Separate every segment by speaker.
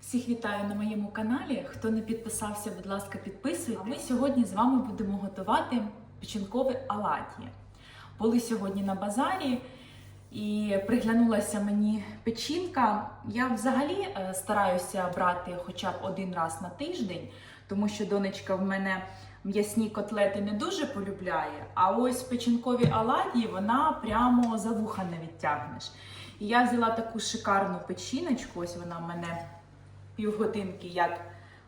Speaker 1: Всіх вітаю на моєму каналі. Хто не підписався, будь ласка, підписуйтесь. Ми сьогодні з вами будемо готувати печінкові олад'ї. Були сьогодні на базарі і приглянулася мені печінка. Я взагалі е, стараюся брати хоча б один раз на тиждень, тому що донечка в мене м'ясні котлети не дуже полюбляє. А ось печінкові олад'ї вона прямо за вуха не відтягнеш. І я взяла таку шикарну печіночку, ось вона в мене півгодинки, як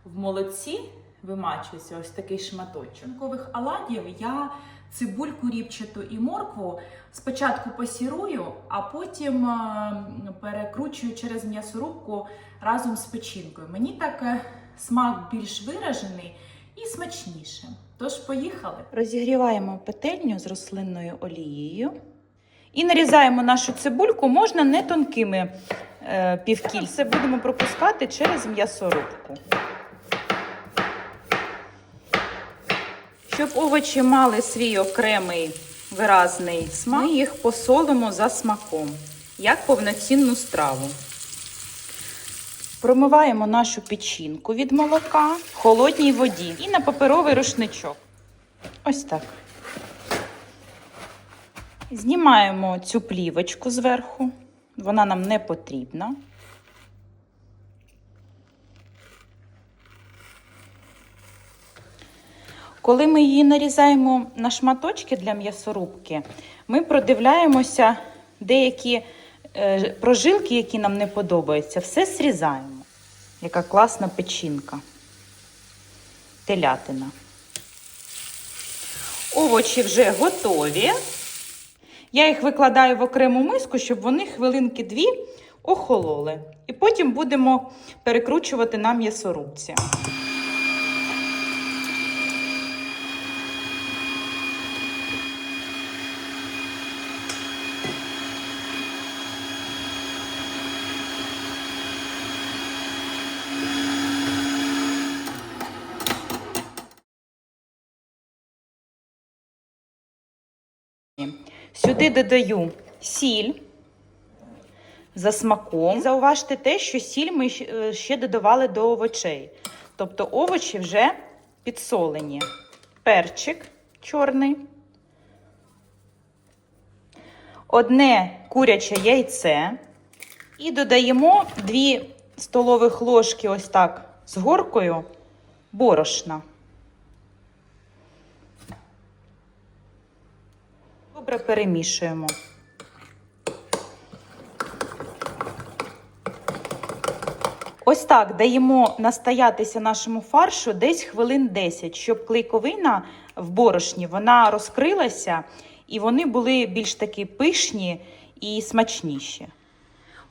Speaker 1: в молоці, вимачується ось такий шматочок. Печінкових оладів я цибульку ріпчату і моркву спочатку пасірую, а потім е, перекручую через м'ясорубку разом з печінкою. Мені так е, смак більш виражений і смачніше. Тож поїхали. Розігріваємо петельню з рослинною олією. І нарізаємо нашу цибульку, можна не тонкими півкільце, будемо пропускати через м'ясорубку. Щоб овочі мали свій окремий виразний смак, ми їх посолимо за смаком, як повноцінну страву. Промиваємо нашу печінку від молока в холодній воді і на паперовий рушничок. Ось так. Знімаємо цю плівочку зверху, вона нам не потрібна. Коли ми її нарізаємо на шматочки для м'ясорубки, ми продивляємося деякі е, прожилки, які нам не подобаються, все зрізаємо. Яка класна печінка. Телятина. Овочі вже готові. Я їх викладаю в окрему миску, щоб вони хвилинки дві охололи. І потім будемо перекручувати на м'ясорубці. Сюди додаю сіль за смаком. І зауважте те, що сіль ми е, ще додавали до овочей. Тобто овочі вже підсолені. Перчик чорний. Одне куряче яйце. І додаємо 2 столових ложки ось так з горкою борошна. Добре перемішуємо. Ось так даємо настоятися нашому фаршу десь хвилин 10, щоб клейковина в борошні вона розкрилася і вони були більш такі пишні і смачніші.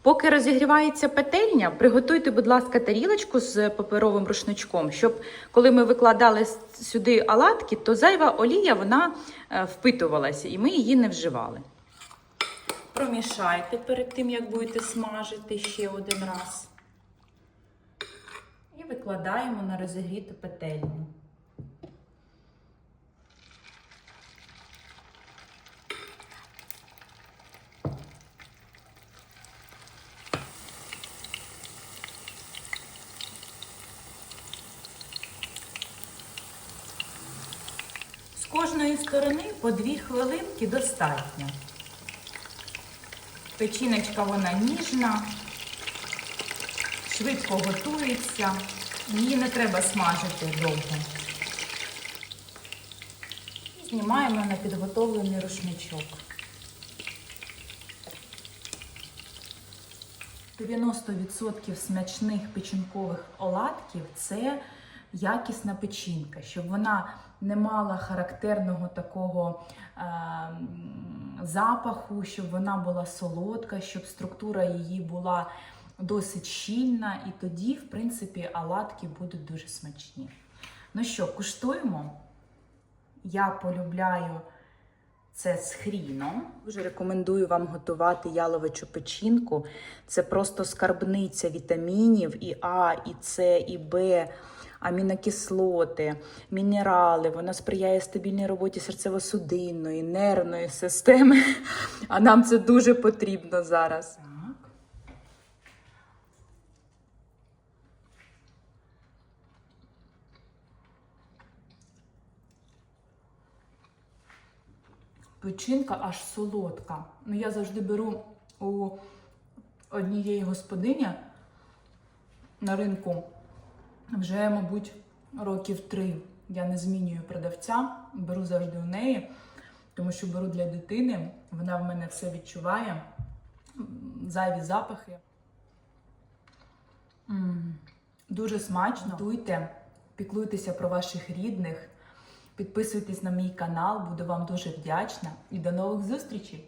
Speaker 1: Поки розігрівається петельня, приготуйте, будь ласка, тарілочку з паперовим рушничком, щоб коли ми викладали сюди оладки, то зайва олія вона е, впитувалася і ми її не вживали. Промішайте перед тим, як будете смажити ще один раз. І викладаємо на розігріту петельню. З кожної сторони по дві хвилинки достатньо. Печіночка вона ніжна, швидко готується, її не треба смажити довго. Знімаємо на підготовлений рушничок. 90% смачних печінкових оладків це якісна печінка, щоб вона не мала характерного такого е, запаху, щоб вона була солодка, щоб структура її була досить щільна, і тоді, в принципі, оладки будуть дуже смачні. Ну що, куштуємо? Я полюбляю це з хріном. Дуже рекомендую вам готувати яловичу печінку. Це просто скарбниця вітамінів і А, і С, і Б, амінокислоти, мінерали, вона сприяє стабільній роботі серцево-судинної, нервної системи. А нам це дуже потрібно зараз. Печінка аж солодка. Ну, Я завжди беру у однієї господині на ринку вже, мабуть, років три. Я не змінюю продавця, беру завжди у неї, тому що беру для дитини. Вона в мене все відчуває. Зайві запахи. М, Дуже смачно. Готуйте, піклуйтеся про ваших рідних, підписуйтесь на мій канал, буду вам дуже вдячна і до нових зустрічей!